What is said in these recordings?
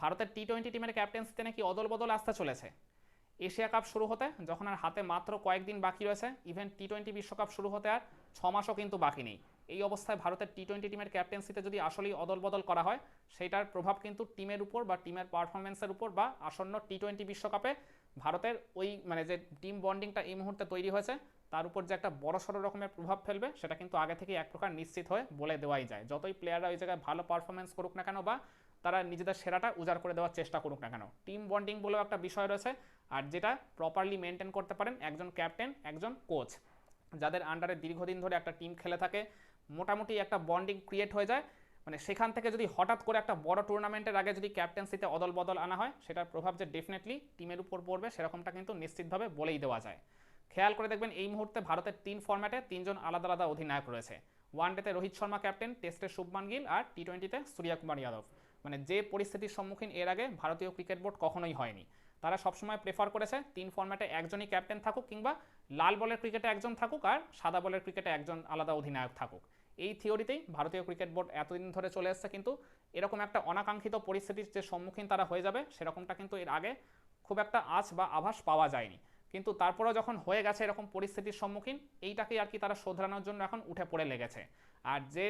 ভারতের টি টোয়েন্টি টিমের ক্যাপ্টেন্সিতে নাকি অদল বদল আসতে চলেছে। এশিয়া কাপ শুরু হতে, যখন আর হাতে মাত্র কয়েকদিন বাকি রয়েছে ইভেন টি টোয়েন্টি বিশ্বকাপ শুরু হতে আর ছ মাসও কিন্তু বাকি নেই। এই অবস্থায় ভারতের টি টোয়েন্টি টিমের ক্যাপ্টেন্সিতে যদি আসলেই অদল বদল করা হয় সেটার প্রভাব কিন্তু টিমের উপর বা টিমের পারফরমেন্সের উপর বা আসন্ন টি টোয়েন্টি বিশ্বকাপে ভারতের ওই মানে যে টিম বন্ডিংটা এই মুহূর্তে তৈরি হয়েছে, তার উপর যে একটা বড় সড়ো রকমের প্রভাব ফেলবে, সেটা কিন্তু আগে থেকে এক প্রকার নিশ্চিত হয়ে বলে দেওয়াই যায়। যতই প্লেয়াররা ওই জায়গায় ভালো পারফরমেন্স করুক না কেন বা তারা নিজেদের সেরাটা উজাড় করে দেওয়ার চেষ্টা করুক না কেন। টিম বন্ডিং বলেও একটা বিষয় রয়েছে, আর যেটা প্রপারলি মেনটেন করতে পারেন একজন ক্যাপ্টেন একজন কোচ যাদের আন্ডারে দীর্ঘদিন ধরে একটা টিম খেলে থাকে, মোটামুটি একটা বন্ডিং ক্রিয়েট হয়ে যায়। মানে সেখান থেকে যদি হঠাৎ করে একটা বড় টুর্নামেন্টের আগে যদি ক্যাপ্টেন্সিতে অদল বদল আনা হয়, সেটার প্রভাব যে ডেফিনেটলি টিমের উপর পড়বে, সেরকমটা কিন্তু নিশ্চিতভাবে বলেই দেওয়া যায়। খেয়াল করে দেখবেন এই মুহূর্তে ভারতের তিন ফর্ম্যাটে তিনজন আলাদা আলাদা অধিনায়ক রয়েছে। ওয়ান ডেতে রোহিত শর্মা ক্যাপ্টেন টেস্টে শুভমান গিল, আর টি টোয়েন্টিতে সূর্যকুমার যাদব। মানে যে পরিস্থিতির সম্মুখীন এর আগে ভারতীয় ক্রিকেট বোর্ড কখনোই হয়নি। তারা সবসময় প্রেফার করেছে তিন ফর্ম্যাটে একজনই ক্যাপ্টেন থাকুক কিংবা লাল বলের ক্রিকেটে একজন থাকুক আর সাদা বলের ক্রিকেটে একজন আলাদা অধিনায়ক থাকুক। এই থিওরিতেই ভারতীয় ক্রিকেট বোর্ড এতদিন ধরে চলে এসছে কিন্তু এরকম একটা অনাকাঙ্ক্ষিত পরিস্থিতির যে সম্মুখীন তারা হয়ে যাবে সেরকমটা কিন্তু এর আগে খুব একটা আঁচ বা আভাস পাওয়া যায়নি। কিন্তু তারপরেও যখন হয়ে গেছে এরকম পরিস্থিতির সম্মুখীন, এইটাকেই আর কি তারা শোধরানোর জন্য এখন উঠে পড়ে লেগেছে। আর যে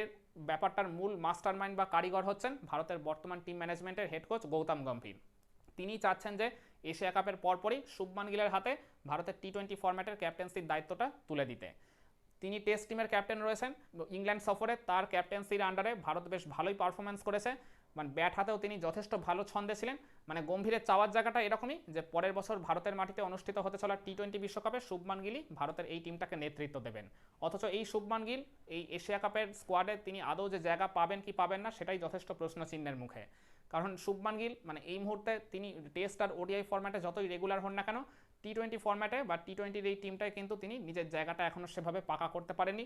ব্যাপারটার মূল মাস্টার মাইন্ড বা কারিগর হচ্ছেন ভারতের বর্তমান টিম ম্যানেজমেন্টের হেড কোচ গৌতম গম্ভীর। তিনি চাচ্ছেন যে এশিয়া কাপের পরপরই শুভমান গিলের হাতে ভারতের টি টোয়েন্টি ফরম্যাটের ক্যাপ্টেন্সির দায়িত্বটা তুলে দিতে। তিনি টেস্ট টিমের ক্যাপ্টেন রয়েছেন। ইংল্যান্ড সফরে তার ক্যাপ্টেন্সির আন্ডারে ভারত বেশ ভালোই পারফরমেন্স করেছে। মানে ব্যাট হাতেও তিনি যথেষ্ট ভালো ছন্দে ছিলেন। মানে গম্ভীরের চাওয়ার জায়গাটা এরকমই যে পরের বছর ভারতের মাটিতে অনুষ্ঠিত হতে চলা টি টোয়েন্টি বিশ্বকাপে শুভমান গিলই ভারতের এই টিমটাকে নেতৃত্ব দেবেন। অথচ এই শুভমান গিল এই এশিয়া কাপের স্কোয়াডে তিনি আদৌ যে জায়গা পাবেন কি পাবেন না সেটাই যথেষ্ট প্রশ্নচিহ্নের মুখে। কারণ শুভমান গিল মানে এই মুহূর্তে তিনি টেস্ট আর ওডিআই ফরম্যাটে যতই রেগুলার হন না কেন টি টোয়েন্টি ফর্ম্যাটে বা টি টোয়েন্টির এই টিমটায় কিন্তু তিনি নিজের জায়গাটা এখনও সেভাবে পাকা করতে পারেনি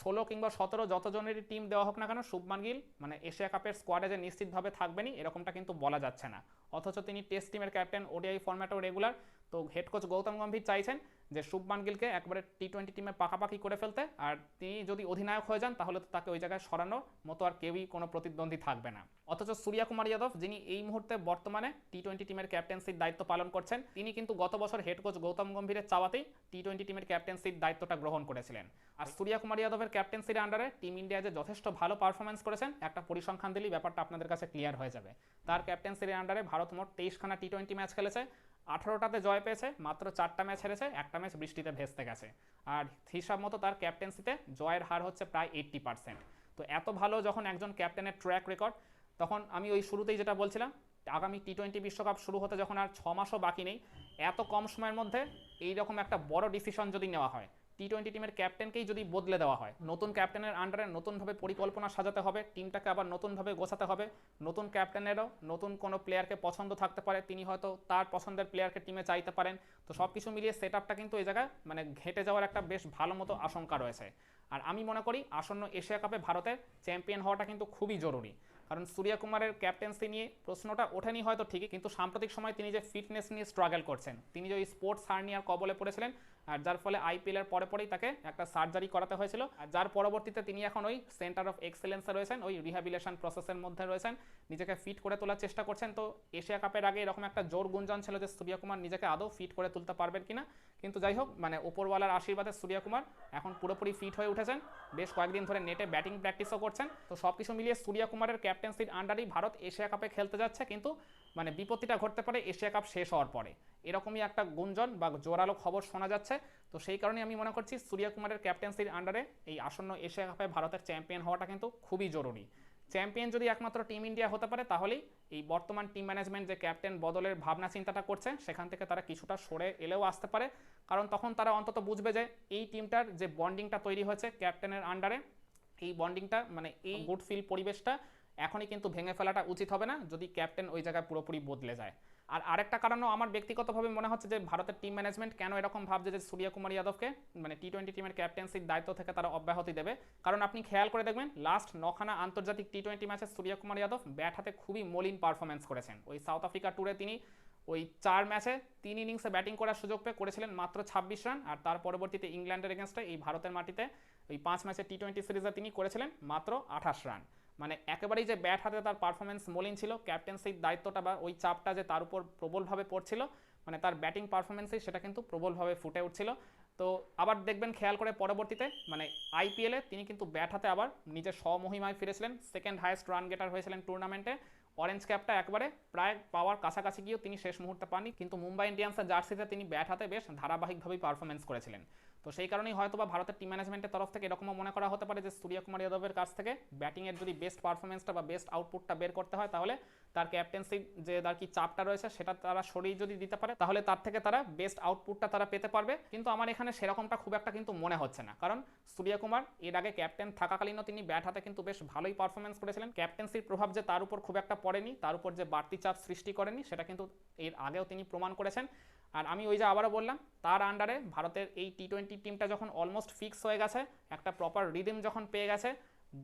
ষোলো কিংবা সতেরো যতজনেরই টিম দেওয়া হোক না কেন, শুভমান গিল মানে এশিয়া কাপের স্কোয়াডে যে নিশ্চিতভাবে থাকবেনই, এরকমটা কিন্তু বলা যাচ্ছে না। অথচ তিনি টেস্ট টিমের ক্যাপ্টেন ওডিআই ফর্ম্যাটেও রেগুলার তো হেড কোচ গৌতম গম্ভীর চাইছেন যে শুভমান গিলকে একবারে টি টোয়েন্টি টিমে পাকাপাকি করে ফেলতে, আর তিনি যদি অধিনায়ক হয়ে যান, তাহলে তো তাকে ওই জায়গায় সরানোর মতো আর কেউই কোনো প্রতিদ্বন্দ্বী থাকবে না। অথচ সূর্যা কুমার যাদব, যিনি এই মুহূর্তে বর্তমানে টি টোয়েন্টি টিমের ক্যাপ্টেন্সির দায়িত্ব পালন করছেন, তিনি কিন্তু গত বছর হেড কোচ গৌতম গম্ভীরের চাওয়াতেই টি টোয়েন্টি টিমের ক্যাপ্টেন্সির দায়িত্বটা গ্রহণ করেছিলেন। আর সূর্যা কুমার যাদবের ক্যাপ্টেন্সির আন্ডারে টিম ইন্ডিয়া যে যথেষ্ট ভালো পারফরমেন্স করেছেন, একটা পরিসংখ্যান দিলেই ব্যাপারটা আপনাদের কাছে ক্লিয়ার হয়ে যাবে। তার ক্যাপ্টেন্সির আন্ডারে ভারত মোট তেইশখানা টি টোয়েন্টি ম্যাচ খেলেছে আঠারোটাতে জয় পেয়েছে, মাত্র চারটা ম্যাচ হেরেছে, একটা ম্যাচ বৃষ্টিতে ভেস্তে গেছে। আর হিসাব মতো তার ক্যাপ্টেন্সিতে জয়ের হার হচ্ছে প্রায় এইট্টি পার্সেন্ট। তো এত ভালো যখন একজন ক্যাপ্টেনের ট্র্যাক রেকর্ড, তখন আমি ওই শুরুতেই যেটা বলছিলাম, আগামী টি টোয়েন্টি বিশ্বকাপ শুরু হতে যখন আর ছ মাসও বাকি নেই, এত কম সময়ের মধ্যে এই রকম একটা বড় ডিসিশন যদি নেওয়া হয় টি টোয়েন্টি টিমের ক্যাপ্টেনকেই যদি বদলে দেওয়া হয়, নতুন ক্যাপ্টেনের আন্ডারে নতুনভাবে পরিকল্পনা সাজাতে হবে টিমটাকে আবার নতুনভাবে গোছাতে হবে, নতুন ক্যাপ্টেনেরও নতুন কোনো প্লেয়ারকে পছন্দ থাকতে পারে, তিনি হয়তো তার পছন্দের প্লেয়ারকে টিমে চাইতে পারেন। তো সব কিছু মিলিয়ে সেট কিন্তু এই জায়গায় মানে ঘেটে যাওয়ার একটা বেশ ভালো মতো আশঙ্কা রয়েছে। আর আমি মনে করি আসন্ন এশিয়া কাপে ভারতের চ্যাম্পিয়ন হওয়াটা কিন্তু খুবই জরুরি। কারণ সূর্যা কুমারের ক্যাপ্টেন্সি নিয়ে প্রশ্নটা ওঠেনি হয়তো ঠিকই, কিন্তু সাম্প্রতিক সময় তিনি যে ফিটনেস নিয়ে স্ট্রাগল করছেন, তিনি যে স্পোর্টস হার্নিয়ার কবলে পড়েছিলেন আর যার ফলে আইপিএলের পরে পরেই তাকে একটা সার্জারি করাতে হয়েছিল। আর যার পরবর্তীতে তিনি এখন ওই সেন্টার অফ এক্সেলেন্সে রয়েছেন, ওই রিহ্যাবিলেশন প্রসেসের মধ্যে রয়েছেন। নিজেকে ফিট করে তোলার চেষ্টা করছেন। তো এশিয়া কাপের আগে এরকম একটা জোর গুঞ্জন ছিল যে সূর্যা কুমার নিজেকে আদৌ ফিট করে তুলতে পারবেন কিনা। কিন্তু যাই হোক মানে ওপরওয়ালার আশীর্বাদে সূর্যা কুমার এখন পুরোপুরি ফিট হয়ে উঠেছেন। বেশ কয়েকদিন ধরে নেটে ব্যাটিং প্র্যাকটিসও করছেন। তো সব কিছু মিলিয়ে সূর্যা কুমারের ক্যাপ্টেন্সির আন্ডারেই ভারত এশিয়া কাপে খেলতে যাচ্ছে। কিন্তু মানে বিপত্তিটা ঘটতে পারে এশিয়া কাপ শেষ হওয়ার পরে। এরকমই একটা গুঞ্জন বা জোরালো খবর শোনা যাচ্ছে। তো সেই কারণে আমি মনে করছি সূর্যা কুমারের ক্যাপ্টেন্সির আন্ডারে এই আসন্ন এশিয়া কাপে ভারতের চ্যাম্পিয়ন হওয়াটা কিন্তু খুবই জরুরি। চ্যাম্পিয়ন যদি একমাত্র টিম ইন্ডিয়া হতে পারে, তাহলেই এই বর্তমান টিম ম্যানেজমেন্ট যে ক্যাপ্টেন বদলের ভাবনা চিন্তাটা করছে, সেখান থেকে তারা কিছুটা সরে এলেও আসতে পারে। কারণ তখন তারা অন্তত বুঝবে যে এই টিমটার যে বন্ডিংটা তৈরি হয়েছে ক্যাপ্টেনের আন্ডারে এই বন্ডিংটা মানে এই গুড ফিল পরিবেশটা এখনই কিন্তু ভেঙে ফেলাটা উচিত হবে না, যদি ক্যাপ্টেন ওই জায়গায় পুরোপুরি বদলে যায়। আর আরেকটা কারণও আমার ব্যক্তিগতভাবে মনে হচ্ছে যে ভারতের টিম ম্যানেজমেন্ট কেন এরকম ভাবছে যে সূর্য কুমার যাদবকে মানে টি টোয়েন্টি টিমের ক্যাপ্টেন্সির দায়িত্ব থেকে তারা অব্যাহতি দেবে। কারণ আপনি খেয়াল করে দেখবেন লাস্ট নখানা আন্তর্জাতিক টি টোয়েন্টি ম্যাচে সূর্য কুমার যাদব ব্যাট হাতে খুবই মলিন পারফরমেন্স করেছেন। ওই সাউথ আফ্রিকা ট্যুরে তিনি ওই চার ম্যাচে তিন ইনিংসে ব্যাটিং করার সুযোগ পেয়ে করেছিলেন মাত্র ছাব্বিশ রান আর তার পরবর্তীতে ইংল্যান্ডের এগেনস্টে এই ভারতের মাটিতে ওই পাঁচ ম্যাচে টি টোয়েন্টি সিরিজে তিনি করেছিলেন মাত্র আঠাশ রান মানে একেবারেই যে ব্যাট হাতে তার পারফরমেন্স মলিন ছিল ক্যাপ্টেন্সির দায়িত্বটা বা ওই চাপটা যে তার উপর প্রবলভাবে পড়ছিল মানে তার ব্যাটিং পারফরমেন্সেই সেটা কিন্তু প্রবলভাবে ফুটে উঠছিল। তো আবার দেখবেন খেয়াল করে পরবর্তীতে মানে আইপিএলে তিনি কিন্তু ব্যাট হাতে আবার নিজের স্বমহিমায় ফিরেছিলেন। সেকেন্ড হায়েস্ট রান গেটার হয়েছিলেন টুর্নামেন্টে অরেঞ্জ ক্যাপটা একবারে প্রায় পাওয়ার কাছাকাছি গিয়েও তিনি শেষ মুহূর্তে পাননি, কিন্তু মুম্বাই ইন্ডিয়ান্সের জার্সিতে তিনি ব্যাট হাতে বেশ ধারাবাহিকভাবেই পারফরমেন্স করেছিলেন। তো সেই কারণেই হয়তো বা ভারতের টিম ম্যানেজমেন্টের তরফ থেকে এরকমও মনে করা হতে পারে যে, সূর্যকুমার যাদবের কাছ থেকে ব্যাটিংয়ের যদি বেস্ট পারফরমেন্সটা বা বেস্ট আউটপুটটা বের করতে হয়, তাহলে তার ক্যাপ্টেন্সি যে তার কি চাপটা রয়েছে সেটা তারা সরিয়ে যদি দিতে পারে, তাহলে তার থেকে তারা বেস্ট আউটপুটটা তারা পেতে পারবে। কিন্তু আমার এখানে সেরকমটা খুব একটা কিন্তু মনে হচ্ছে না। কারণ সূর্যকুমার এর আগে ক্যাপ্টেন থাকাকালীনও তিনি ব্যাট হাতে কিন্তু বেশ ভালোই পারফরমেন্স করেছিলেন। ক্যাপ্টেন্সির প্রভাব যে তার উপর খুব একটা পড়েনি, তার উপর যে বাড়তি চাপ সৃষ্টি করেনি, সেটা কিন্তু এর আগেও তিনি প্রমাণ করেছেন। আর আমি ওই যে আবারও বললাম, তার আন্ডারে ভারতের এই টি টোয়েন্টি টিমটা যখন অলমোস্ট ফিক্স হয়ে গেছে, একটা প্রপার রিদিম যখন পেয়ে গেছে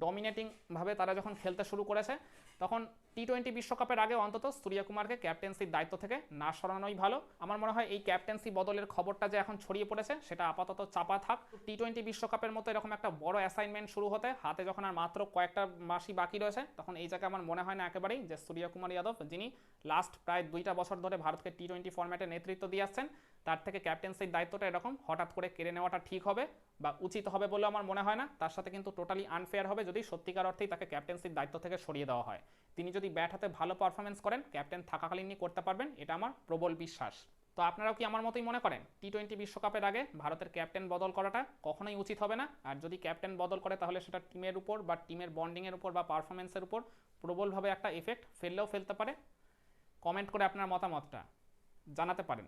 ডমিনেটিংভাবে তারা যখন খেলতে শুরু করেছে, তখন টি টোয়েন্টি বিশ্বকাপের আগে অন্তত সূর্যকুমারকে ক্যাপ্টেন্সির দায়িত্ব থেকে না সরানোই ভালো। আমার মনে হয় এই ক্যাপ্টেন্সি বদলের খবরটা যে এখন ছড়িয়ে পড়েছে, সেটা আপাতত চাপা থাক। টি টোয়েন্টি বিশ্বকাপের মতো এরকম একটা বড় অ্যাসাইনমেন্ট শুরু হতে, হাতে যখন আর মাত্র কয়েকটা মাসই বাকি রয়েছে, তখন এই জায়গায় আমার মনে হয় না একেবারেই যে সূর্যকুমার যাদব, যিনি লাস্ট প্রায় দুইটা বছর ধরে ভারতকে টি টোয়েন্টি ফর্ম্যাটে নেতৃত্ব দিয়ে আসছেন তার থেকে ক্যাপ্টেন্সির দায়িত্বটা এরকম, হঠাৎ করে কেড়ে নেওয়াটা ঠিক হবে বা উচিত হবে বলে আমার মনে হয় না। তার সাথে কিন্তু টোটালি আনফেয়ার হবে যদি সত্যিকার অর্থেই তাকে ক্যাপ্টেন্সির দায়িত্ব থেকে সরিয়ে দেওয়া হয়। তিনি যদি ব্যাট হাতে ভালো পারফরমেন্স করেন, ক্যাপ্টেন থাকাকালীনই করতে পারবেন, এটা আমার প্রবল বিশ্বাস। তো আপনারাও কি আমার মতোই মনে করেন? টি টোয়েন্টি বিশ্বকাপের আগে ভারতের ক্যাপ্টেন বদল করাটা কখনোই উচিত হবে না? আর যদি ক্যাপ্টেন বদল করে তাহলে সেটা টিমের উপর বা টিমের বন্ডিংয়ের উপর বা পারফরমেন্সের উপর প্রবলভাবে একটা এফেক্ট ফেললেও ফেলতে পারে। কমেন্ট করে আপনার মতামতটা জানাতে পারেন।